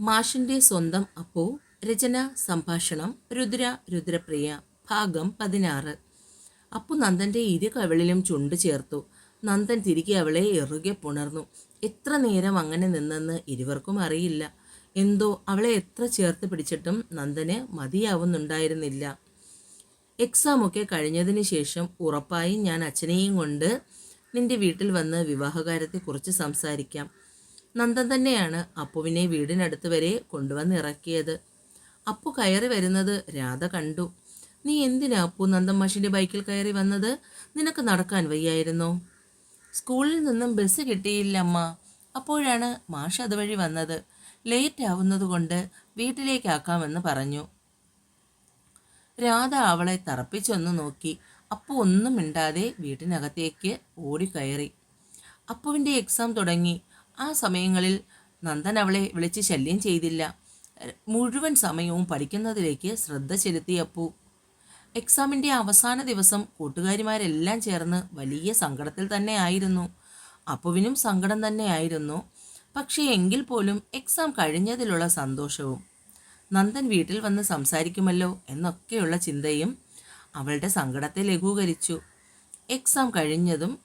മാഷിന്റെ സ്വന്തം അപ്പോ രചന സംഭാഷണം രുദ്ര രുദ്രപ്രിയ ഭാഗം പതിനാറ്. അപ്പു നന്ദന്റെ ഇരു കവിളിലും ചുണ്ട് ചേർത്തു. നന്ദൻ തിരികെ അവളെ എറുകെ പുണർന്നു. എത്ര നേരം അങ്ങനെ നിന്നെന്ന് ഇരുവർക്കും അറിയില്ല. എന്തോ അവളെ എത്ര ചേർത്ത് പിടിച്ചിട്ടും നന്ദന് മതിയാവുന്നുണ്ടായിരുന്നില്ല. എക്സാം ഒക്കെ കഴിഞ്ഞതിന് ശേഷം ഉറപ്പായും ഞാൻ അച്ഛനെയും കൊണ്ട് നിന്റെ വീട്ടിൽ വന്ന് വിവാഹകാര്യത്തെക്കുറിച്ച് സംസാരിക്കാം. നന്ദൻ തന്നെയാണ് അപ്പുവിനെ വീടിനടുത്ത് വരെ കൊണ്ടുവന്ന് ഇറക്കിയത്. അപ്പു കയറി വരുന്നത് രാധ കണ്ടു. നീ എന്തിനാ അപ്പു നന്ദൻ മാഷിന്റെ ബൈക്കിൽ കയറി വന്നത്? നിനക്ക് നടക്കാൻ വയ്യായിരുന്നോ? സ്കൂളിൽ നിന്നും ബസ് കിട്ടിയില്ല അമ്മ അപ്പോഴാണ് മാഷ് അതുവഴി വന്നത്. ലേറ്റ് ആവുന്നത് കൊണ്ട് വീട്ടിലേക്കാക്കാമെന്ന് പറഞ്ഞു. രാധ അവളെ തറപ്പിച്ചൊന്ന് നോക്കി. അപ്പു ഒന്നും മിണ്ടാതെ വീട്ടിനകത്തേക്ക് ഓടിക്കയറി. അപ്പുവിന്റെ എക്സാം തുടങ്ങി. ആ സമയങ്ങളിൽ നന്ദൻ അവളെ വിളിച്ച് ശല്യം ചെയ്തില്ല. മുഴുവൻ സമയവും പഠിക്കുന്നതിലേക്ക് ശ്രദ്ധ ചെലുത്തി അപ്പു എക്സാമിന്റെ അവസാന ദിവസം കൂട്ടുകാരിമാരെല്ലാം ചേർന്ന് വലിയ സങ്കടത്തിൽ തന്നെ ആയിരുന്നു. അപ്പുവിനും സങ്കടം തന്നെയായിരുന്നു പക്ഷേ എങ്കിൽ പോലും എക്സാം കഴിഞ്ഞതിലുള്ള സന്തോഷവും. നന്ദൻ വീട്ടിൽ വന്ന് സംസാരിക്കുമല്ലോ എന്നൊക്കെയുള്ള ചിന്തയും അവളുടെ സങ്കടത്തെ ലഘൂകരിച്ചു. എക്സാം കഴിഞ്ഞതും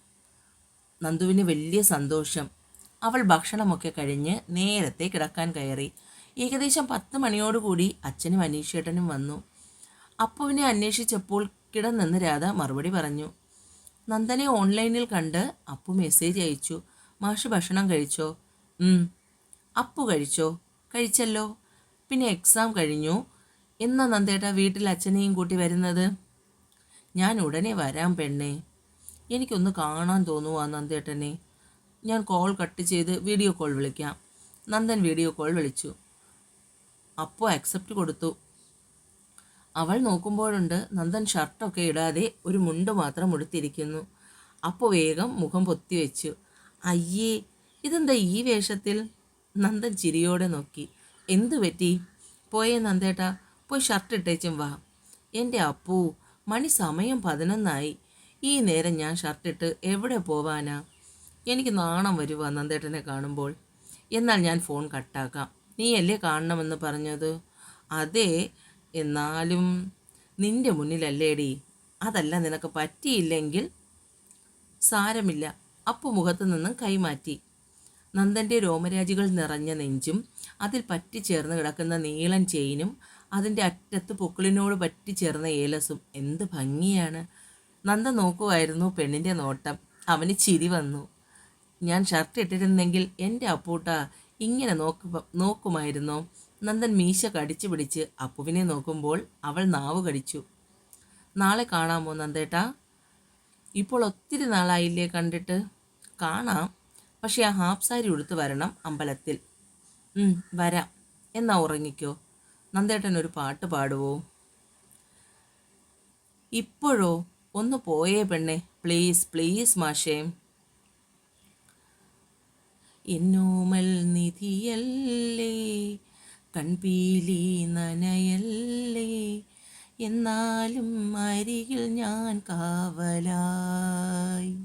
നന്ദുവിന് വലിയ സന്തോഷം. അവൾ ഭക്ഷണമൊക്കെ കഴിഞ്ഞ് നേരത്തെ കിടക്കാൻ കയറി. ഏകദേശം പത്ത് മണിയോടുകൂടി അച്ഛനും അനീഷേട്ടനും വന്നു. അപ്പുവിനെ അന്വേഷിച്ചപ്പോൾ കിടന്നെന്ന് രാധ മറുപടി പറഞ്ഞു. നന്ദനെ ഓൺലൈനിൽ കണ്ട് അപ്പു മെസ്സേജ് അയച്ചു. മാഷ് ഭക്ഷണം കഴിച്ചോ? അപ്പു കഴിച്ചോ? കഴിച്ചല്ലോ. പിന്നെ എക്സാം കഴിഞ്ഞു. എന്നാ നന്ദേട്ടാ വീട്ടിൽ അച്ഛനെയും കൂട്ടി വരുന്നത്? ഞാൻ ഉടനെ വരാം പെണ്ണേ. എനിക്കൊന്ന് കാണാൻ തോന്നുവാ നന്ദേട്ടനെ. ഞാൻ കോൾ കട്ട് ചെയ്ത് വീഡിയോ കോൾ വിളിക്കാം. നന്ദൻ വീഡിയോ കോൾ വിളിച്ചു. അപ്പോൾ അക്സെപ്റ്റ് കൊടുത്തു. അവൾ നോക്കുമ്പോഴുണ്ട് നന്ദൻ ഷർട്ടൊക്കെ ഇടാതെ ഒരു മുണ്ട് മാത്രം ഉടുത്തിരിക്കുന്നു. അപ്പോൾ വേഗം മുഖം പൊത്തിവെച്ചു അയ്യേ ഇതെന്താ ഈ വേഷത്തിൽ? നന്ദൻ ചിരിയോടെ നോക്കി. എന്തു പറ്റി? പോയേ നന്ദേട്ടാ പോയി ഷർട്ട് ഇട്ടേച്ചും വാ. എന്റെ അപ്പൂ മണി സമയം പതിനൊന്നായി. ഈ നേരം ഞാൻ ഷർട്ടിട്ട് എവിടെ പോവാനാ? എനിക്ക് നാണം വരുവാ നന്ദേട്ടനെ കാണുമ്പോൾ. എന്നാൽ ഞാൻ ഫോൺ കട്ടാക്കാം. നീയല്ലേ കാണണമെന്ന് പറഞ്ഞത്? അതെ എന്നാലും നിന്റെ മുന്നിലല്ലേടി. അതല്ല നിനക്ക് പറ്റിയില്ലെങ്കിൽ? സാരമില്ല. അപ്പു മുഖത്തു നിന്നും കൈമാറ്റി. നന്ദന്റെ രോമരാജികൾ നിറഞ്ഞ നെഞ്ചും അതിൽ പറ്റിച്ചേർന്ന് കിടക്കുന്ന നീളൻ ചെയിനും അതിന്റെ അറ്റത്ത് പൊക്കിളിനോട് പറ്റിച്ചേർന്ന ഏലസും എന്ത് ഭംഗിയാണ്. നന്ദ നോക്കുമായിരുന്നു പെണ്ണിന്റെ നോട്ടം. അവന് ചിരി വന്നു. ഞാൻ ഷർട്ട് ഇട്ടിരുന്നെങ്കിൽ എന്റെ അപ്പൂട്ട ഇങ്ങനെ നോക്കു നോക്കുമായിരുന്നോ. നന്ദൻ മീശ കടിച്ചു പിടിച്ച് അപ്പുവിനെ നോക്കുമ്പോൾ അവൾ നാവ് കടിച്ചു. നാളെ കാണാമോ നന്ദേട്ടാ? ഇപ്പോൾ ഒത്തിരി നാളായില്ലേ കണ്ടിട്ട്? കാണാം. പക്ഷേ ആ ഹാഫ് സാരി ഉടുത്ത് വരണം അമ്പലത്തിൽ. വരാം. എന്നാ ഉറങ്ങിക്കോ. നന്ദേട്ടൻ ഒരു പാട്ട് പാടുവോ? ഇപ്പോഴോ? ഒന്ന് പോയേ പെണ്ണേ. പ്ലീസ് പ്ലീസ് മാഷേ. എന്നോമൽ നിധിയല്ലേ? കൺപീലി നനയല്ലേ? എന്നാലും അരികിൽ ഞാൻ കാവലായി.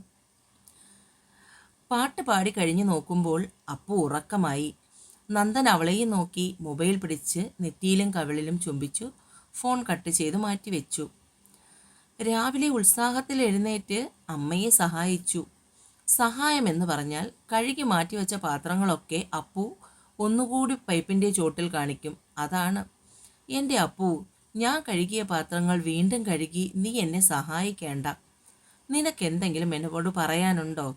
പാട്ട് പാടി കഴിഞ്ഞു നോക്കുമ്പോൾ അപ്പു ഉറക്കമായി. നന്ദൻ അവളെയും നോക്കി മൊബൈൽ പിടിച്ച് നെറ്റിയിലും കവിളിലും ചുംബിച്ചു ഫോൺ കട്ട് ചെയ്ത് മാറ്റിവെച്ചു. രാവിലെ ഉത്സാഹത്തിൽ എഴുന്നേറ്റ് അമ്മയെ സഹായിച്ചു. സഹായം എന്ന് പറഞ്ഞാൽ കഴുകി മാറ്റിവെച്ച പാത്രങ്ങളൊക്കെ അപ്പു ഒന്നുകൂടി പൈപ്പിന്റെ ചോട്ടിൽ കാണിക്കും. അതാണ് എന്റെ അപ്പു ഞാൻ കഴുകിയ പാത്രങ്ങൾ വീണ്ടും കഴുകി നീ എന്നെ സഹായിക്കേണ്ട. നിനക്കെന്തെങ്കിലും എന്നോട് പറയാനുണ്ടോ?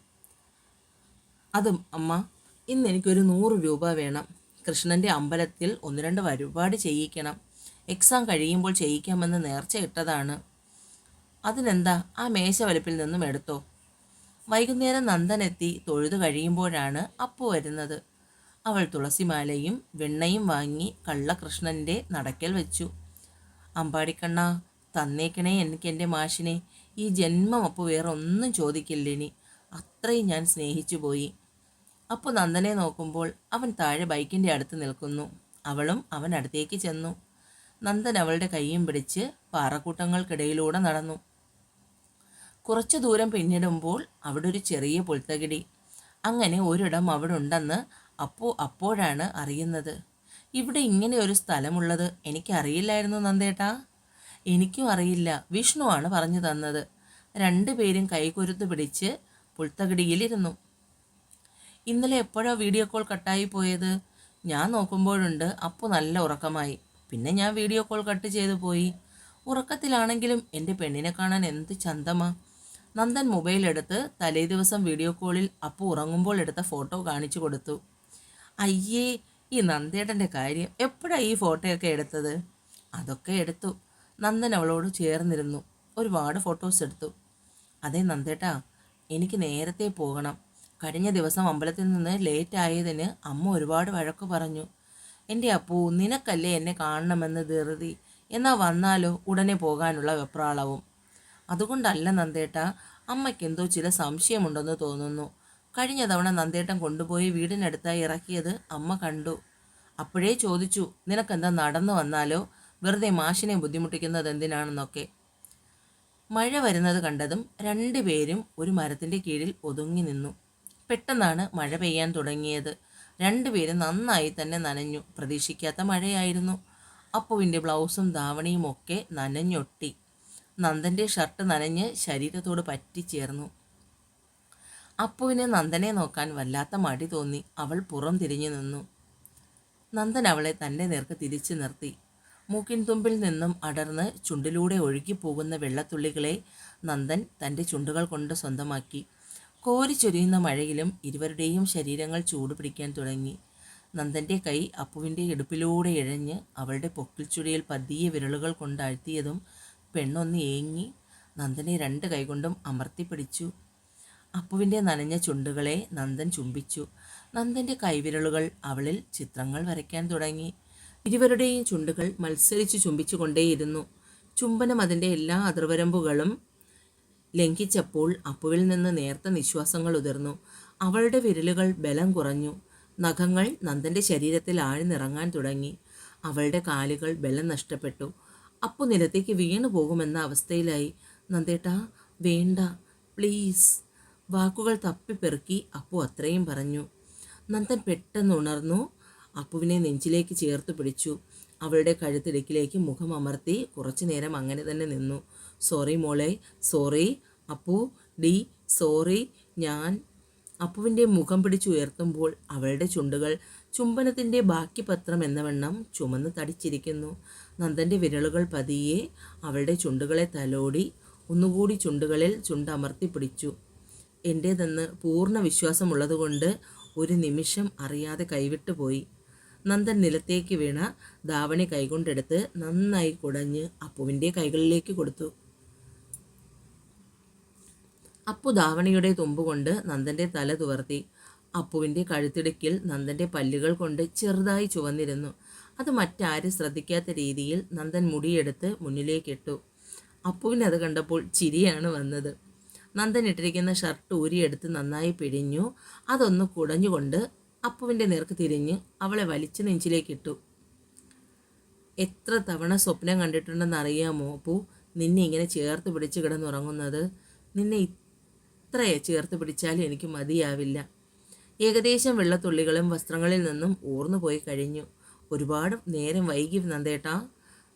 അതും അമ്മ ഇന്ന് എനിക്കൊരു നൂറ് രൂപ വേണം. കൃഷ്ണന്റെ അമ്പലത്തിൽ ഒന്ന് രണ്ട് വഴിപാട് ചെയ്യിക്കണം. എക്സാം കഴിയുമ്പോൾ ചെയ്യിക്കാമെന്ന് നേർച്ച ഇട്ടതാണ്. അതിനെന്താ? ആ മേശ വലുപ്പിൽ നിന്നും എടുത്തോ? വൈകുന്നേരം നന്ദനെത്തി തൊഴുതു കഴിയുമ്പോഴാണ് അപ്പു വരുന്നത്. അവൾ തുളസിമാലയും വെണ്ണയും വാങ്ങി കള്ളകൃഷ്ണന്റെ നടക്കൽ വെച്ചു. അമ്പാടിക്കണ്ണ തന്നേക്കണേ എനിക്ക് എന്റെ മാഷിനെ. ഈ ജന്മം അപ്പു വേറെ ഒന്നും ചോദിക്കില്ലിനി. അത്രയും ഞാൻ സ്നേഹിച്ചു പോയി. അപ്പോൾ നന്ദനെ നോക്കുമ്പോൾ അവൻ താഴെ ബൈക്കിന്റെ അടുത്ത് നിൽക്കുന്നു. അവളും അവൻ അടുത്തേക്ക് ചെന്നു. നന്ദൻ അവളുടെ കൈയും പിടിച്ച് പാറക്കൂട്ടങ്ങൾക്കിടയിലൂടെ നടന്നു. കുറച്ചു ദൂരം പിന്നിടുമ്പോൾ അവിടെ ഒരു ചെറിയ പുൽത്തകിടി. അങ്ങനെ ഒരിടം അവിടെ ഉണ്ടെന്ന് അപ്പോ അപ്പോഴാണ് അറിയുന്നത്. ഇവിടെ ഇങ്ങനെ ഒരു സ്ഥലമുള്ളത് എനിക്കറിയില്ലായിരുന്നു നന്ദേട്ടാ. എനിക്കും അറിയില്ല. വിഷ്ണുവാണ് പറഞ്ഞു തന്നത്. രണ്ടുപേരും കൈകുരുത്ത് പിടിച്ച് പുൽത്തകിടിയിലിരുന്നു. ഇന്നലെ എപ്പോഴാ വീഡിയോ കോൾ കട്ടായി പോയത്? ഞാൻ നോക്കുമ്പോഴുണ്ട് അപ്പോൾ നല്ല ഉറക്കമായി. പിന്നെ ഞാൻ വീഡിയോ കോൾ കട്ട് ചെയ്തു പോയി. ഉറക്കത്തിലാണെങ്കിലും എന്റെ പെണ്ണിനെ കാണാൻ എന്ത് ചന്തമാ. നന്ദൻ മൊബൈൽ എടുത്ത് തലേ ദിവസം വീഡിയോ കോളിൽ അപ്പു ഉറങ്ങുമ്പോൾ എടുത്ത ഫോട്ടോ കാണിച്ചു കൊടുത്തു. അയ്യേ ഈ നന്ദേട്ടന്റെ കാര്യം എപ്പോഴാണ് ഈ ഫോട്ടോയൊക്കെ എടുത്തത്? അതൊക്കെ എടുത്തു. നന്ദൻ അവളോട് ചേർന്നിരുന്നു. ഒരുപാട് ഫോട്ടോസ് എടുത്തു. അതെ നന്ദേട്ടാ എനിക്ക് നേരത്തെ പോകണം. കഴിഞ്ഞ ദിവസം അമ്പലത്തിൽ നിന്ന് ലേറ്റ് ആയതിന് അമ്മ ഒരുപാട് വഴക്ക് പറഞ്ഞു. എന്റെ അപ്പൂ നിനക്കല്ലേ എന്നെ കാണണമെന്ന് ധൃതി. എന്നാൽ വന്നാലോ ഉടനെ പോകാനുള്ള വെപ്രാളവും. അതുകൊണ്ടല്ല നന്ദേട്ട അമ്മയ്ക്കെന്തോ ചില സംശയമുണ്ടെന്ന് തോന്നുന്നു. കഴിഞ്ഞ തവണ നന്ദേട്ടൻ കൊണ്ടുപോയി വീടിനടുത്തായി ഇറക്കിയത് അമ്മ കണ്ടു. അപ്പോഴേ ചോദിച്ചു നിനക്കെന്താ നടന്നു വന്നാലോ? വെറുതെ മാഷിനെ ബുദ്ധിമുട്ടിക്കുന്നത് എന്തിനാണെന്നൊക്കെ. മഴ വരുന്നത് കണ്ടതും രണ്ടുപേരും ഒരു മരത്തിന്റെ കീഴിൽ ഒതുങ്ങി നിന്നു. പെട്ടെന്നാണ് മഴ പെയ്യാൻ തുടങ്ങിയത്. രണ്ടുപേരും നന്നായി തന്നെ നനഞ്ഞു. പ്രതീക്ഷിക്കാത്ത മഴയായിരുന്നു. അപ്പുവിന്റെ ബ്ലൗസും ധാവണിയും ഒക്കെ നനഞ്ഞൊട്ടി. നന്ദന്റെ ഷർട്ട് നനഞ്ഞ് ശരീരത്തോട് പറ്റിച്ചേർന്നു. അപ്പുവിന് നന്ദനെ നോക്കാൻ വല്ലാത്ത മടി തോന്നി. അവൾ പുറം തിരിഞ്ഞു നിന്നു. നന്ദൻ അവളെ തന്റെ നേർക്ക് തിരിച്ചു നിർത്തി. മൂക്കിൻ തുമ്പിൽ നിന്നും അടർന്ന് ചുണ്ടിലൂടെ ഒഴുകിപ്പോകുന്ന വെള്ളത്തുള്ളികളെ നന്ദൻ തന്റെ ചുണ്ടുകൾ കൊണ്ട് സ്വന്തമാക്കി. കോരി ചൊരിയുന്ന മഴയിലും ഇരുവരുടെയും ശരീരങ്ങൾ ചൂട് പിടിക്കാൻ തുടങ്ങി. നന്ദന്റെ കൈ അപ്പുവിന്റെ ഇടുപ്പിലൂടെ ഇഴഞ്ഞ് അവളുടെ പൊക്കിൽ ചുഴിയിൽ പതിയെ വിരലുകൾ കൊണ്ടഴ്ത്തിയതും പെണ്ണൊന്ന് ഏങ്ങി നന്ദനെ രണ്ട് കൈകൊണ്ടും അമർത്തിപ്പിടിച്ചു അപ്പുവിന്റെ നനഞ്ഞ ചുണ്ടുകളെ നന്ദൻ ചുംബിച്ചു. നന്ദന്റെ കൈവിരലുകൾ അവളിൽ ചിത്രങ്ങൾ വരയ്ക്കാൻ തുടങ്ങി. ഇരുവരുടെയും ചുണ്ടുകൾ മത്സരിച്ച് ചുംബിച്ചുകൊണ്ടേയിരുന്നു. ചുംബനം അതിന്റെ എല്ലാ അതിർവരമ്പുകളും ലംഘിച്ചപ്പോൾ അപ്പുവിൽ നിന്ന് നേർത്ത നിശ്വാസങ്ങൾ ഉതിർന്നു. അവളുടെ വിരലുകൾ ബലം കുറഞ്ഞു. നഖങ്ങൾ നന്ദന്റെ ശരീരത്തിൽ ആഴ്ന്നിറങ്ങാൻ തുടങ്ങി. അവളുടെ കാലുകൾ ബലം നഷ്ടപ്പെട്ടു. അപ്പു നിലത്തേക്ക് വീണു പോകുമെന്ന അവസ്ഥയിലായി. നന്ദേട്ട വേണ്ട പ്ലീസ്. വാക്കുകൾ തപ്പിപ്പെറുക്കി അപ്പു അത്രയും പറഞ്ഞു. നന്ദൻ പെട്ടെന്ന് ഉണർന്നു. അപ്പുവിനെ നെഞ്ചിലേക്ക് ചേർത്ത് പിടിച്ചു. അവളുടെ കഴുത്തിടുക്കിലേക്ക് മുഖം അമർത്തി കുറച്ചു നേരം അങ്ങനെ തന്നെ നിന്നു. സോറി മോളെ സോറി. Appu D sorry. ഞാൻ അപ്പുവിന്റെ മുഖം പിടിച്ചുയർത്തുമ്പോൾ അവളുടെ ചുണ്ടുകൾ ചുംബനത്തിന്റെ ബാക്കി പത്രം എന്ന വണ്ണം ചുമന്ന് തടിച്ചിരിക്കുന്നു. നന്ദന്റെ വിരലുകൾ പതിയെ അവളുടെ ചുണ്ടുകളെ തലോടി ഒന്നുകൂടി ചുണ്ടുകളിൽ ചുണ്ടമർത്തി പിടിച്ചു. എന്റേതെന്ന് പൂർണ വിശ്വാസമുള്ളതുകൊണ്ട് ഒരു നിമിഷം അറിയാതെ കൈവിട്ടു പോയി. നന്ദൻ നിലത്തേക്ക് വീണ ധാവണി കൈകൊണ്ടെടുത്ത് നന്നായി കുടഞ്ഞ് അപ്പുവിന്റെ കൈകളിലേക്ക് കൊടുത്തു. അപ്പു ധാവണിയുടെ തുമ്പുകൊണ്ട് നന്ദന്റെ തല തുവർത്തി. അപ്പുവിന്റെ കഴുത്തിടുക്കിൽ നന്ദന്റെ പല്ലുകൾ കൊണ്ട് ചെറുതായി ചുവന്നിരുന്നു. അത് മറ്റാരും ശ്രദ്ധിക്കാത്ത രീതിയിൽ നന്ദൻ മുടിയെടുത്ത് മുന്നിലേക്കിട്ടു. അപ്പുവിന് അത് കണ്ടപ്പോൾ ചിരിയാണ് വന്നത്. നന്ദൻ ഇട്ടിരിക്കുന്ന ഷർട്ട് ഊരിയെടുത്ത് നന്നായി പിഴിഞ്ഞു. അതൊന്ന് കുടഞ്ഞുകൊണ്ട് അപ്പുവിന്റെ നേർക്ക് തിരിഞ്ഞ് അവളെ വലിച്ചു നെഞ്ചിലേക്കിട്ടു. എത്ര തവണ സ്വപ്നം കണ്ടിട്ടുണ്ടെന്ന് അറിയാമോ അപ്പു? നിന്നെ ഇങ്ങനെ ചേർത്ത് പിടിച്ച് കിടന്നുറങ്ങുന്നത്. നിന്നെ ഇത്രയെ ചേർത്ത് പിടിച്ചാലും എനിക്ക് മതിയാവില്ല. ഏകദേശം വെള്ളത്തുള്ളികളും വസ്ത്രങ്ങളിൽ നിന്നും ഊർന്നുപോയി കഴിഞ്ഞു. ഒരുപാട് നേരം വൈകി നന്ദേട്ടാ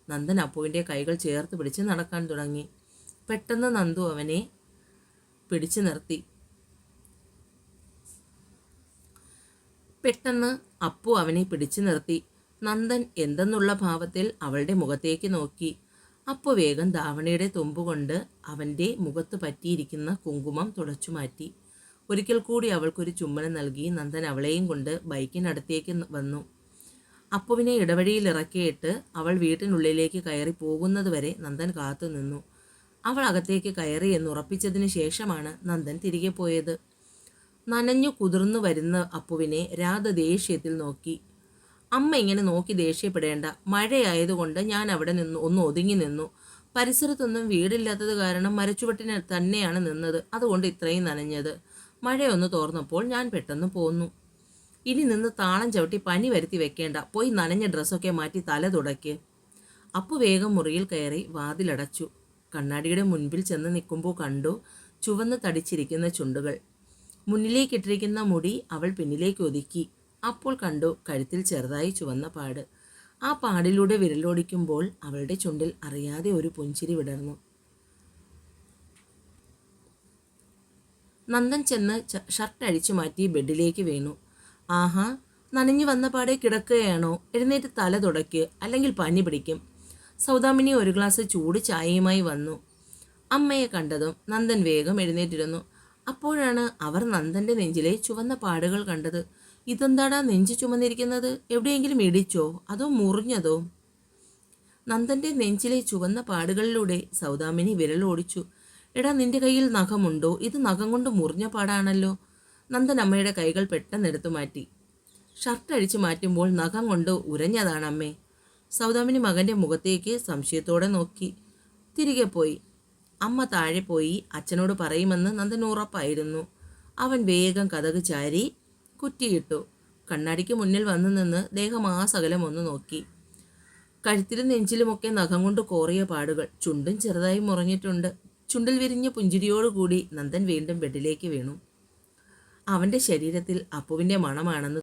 നന്ദൻ അപ്പുവിന്റെ കൈകൾ ചേർത്ത് പിടിച്ച് നടക്കാൻ തുടങ്ങി. പെട്ടെന്ന് നന്ദു അവനെ പിടിച്ചു നിർത്തി. പെട്ടെന്ന് അപ്പു അവനെ പിടിച്ചു നിർത്തി. നന്ദൻ എന്തെന്നുള്ള ഭാവത്തിൽ അവളുടെ മുഖത്തേക്ക് നോക്കി. അപ്പു വേഗം ധാവണയുടെ തുമ്പുകൊണ്ട് അവന്റെ മുഖത്ത് പറ്റിയിരിക്കുന്ന കുങ്കുമം തുടച്ചു മാറ്റി. ഒരിക്കൽ കൂടി അവൾക്കൊരു ചുമ്മനം നൽകി നന്ദൻ അവളെയും കൊണ്ട് ബൈക്കിനടുത്തേക്ക് വന്നു. അപ്പുവിനെ ഇടവഴിയിൽ ഇറക്കിയിട്ട് അവൾ വീട്ടിനുള്ളിലേക്ക് കയറി പോകുന്നതുവരെ നന്ദൻ കാത്തു നിന്നു. അവൾ അകത്തേക്ക് കയറി എന്ന് ഉറപ്പിച്ചതിന് ശേഷമാണ് നന്ദൻ തിരികെ പോയത്. നനഞ്ഞു കുതിർന്നു വരുന്ന അപ്പുവിനെ രാധ ദേഷ്യത്തിൽ നോക്കി. അമ്മ ഇങ്ങനെ നോക്കി ദേഷ്യപ്പെടേണ്ട. മഴയായതുകൊണ്ട് ഞാൻ അവിടെ നിന്ന് ഒന്ന് ഒതുങ്ങി നിന്നു. പരിസരത്തൊന്നും വീടില്ലാത്തത് കാരണം മരച്ചുവട്ടിന് തന്നെയാണ് നിന്നത്. അതുകൊണ്ട് ഇത്രയും നനഞ്ഞത്. മഴയൊന്ന് തോർന്നപ്പോൾ ഞാൻ പെട്ടെന്ന് പോന്നു. ഇനി നിന്ന് താളം ചവിട്ടി പനി വരുത്തി വെക്കേണ്ട. പോയി നനഞ്ഞ ഡ്രസ്സൊക്കെ മാറ്റി തല തുടയ്ക്ക്. അപ്പു വേഗം മുറിയിൽ കയറി വാതിലടച്ചു. കണ്ണാടിയുടെ മുൻപിൽ ചെന്ന് നിൽക്കുമ്പോൾ കണ്ടു ചുവന്ന് തടിച്ചിരിക്കുന്ന ചുണ്ടുകൾ. മുന്നിലേക്കിട്ടിരിക്കുന്ന മുടി അവൾ പിന്നിലേക്ക് ഒതുക്കി. അപ്പോൾ കണ്ടു കഴുത്തിൽ ചെറുതായി ചുവന്ന പാട്. ആ പാടിലൂടെ വിരലോടിക്കുമ്പോൾ അവളുടെ ചുണ്ടിൽ അറിയാതെ ഒരു പുഞ്ചിരി വിടർന്നു. നന്ദൻ ചെന്ന് ഷർട്ട് അഴിച്ചു മാറ്റി ബെഡിലേക്ക് വീണു. ആഹാ നനഞ്ഞു വന്ന പാടെ കിടക്കുകയാണോ? എഴുന്നേറ്റ് തല തുടയ്ക്ക് അല്ലെങ്കിൽ പനി പിടിക്കും. സൗദാമിനി ഒരു ഗ്ലാസ് ചൂട് ചായയുമായി വന്നു. അമ്മയെ കണ്ടതും നന്ദൻ വേഗം എഴുന്നേറ്റിരുന്നു. അപ്പോഴാണ് അവർ നന്ദന്റെ നെഞ്ചിലെ ചുവന്ന പാടുകൾ കണ്ടത്. ഇതെന്താടാ നെഞ്ച് ചുമന്നിരിക്കുന്നത്? എവിടെയെങ്കിലും ഇടിച്ചോ? അതോ മുറിഞ്ഞതോ? നന്ദന്റെ നെഞ്ചിലെ ചുവന്ന പാടുകളിലൂടെ സൗദാമിനി വിരൽ ഓടിച്ചു. എടാ നിന്റെ കയ്യിൽ നഖമുണ്ടോ? ഇത് നഖം കൊണ്ട് മുറിഞ്ഞ പാടാണല്ലോ. നന്ദൻ അമ്മയുടെ കൈകൾ പെട്ടെന്ന് എടുത്തു മാറ്റി. ഷർട്ട് അഴിച്ചു മാറ്റുമ്പോൾ നഖം കൊണ്ട് ഉരഞ്ഞതാണ് അമ്മേ. സൗദാമിനി മകന്റെ മുഖത്തേക്ക് സംശയത്തോടെ നോക്കി. തിരികെ പോയി. അമ്മ താഴെ പോയി അച്ഛനോട് പറയുമെന്ന് നന്ദൻ ഉറപ്പായിരുന്നു. അവൻ വേഗം കഥക് ചാരി കുറ്റിയിട്ടു. കണ്ണാടിക്ക് മുന്നിൽ വന്നു നിന്ന് ദേഹം ആ സകലം ഒന്ന് നോക്കി. കഴുത്തിലും നെഞ്ചിലുമൊക്കെ നഖം കൊണ്ട് കോറിയ പാടുകൾ ചുണ്ടും ചെറുതായി മുറഞ്ഞിട്ടുണ്ട്. ചുണ്ടിൽ വിരിഞ്ഞ പുഞ്ചിരിയോടുകൂടി നന്ദൻ വീണ്ടും ബെഡിലേക്ക് വീണു. അവന്റെ ശരീരത്തിൽ അപ്പുവിന്റെ മണമാണെന്ന്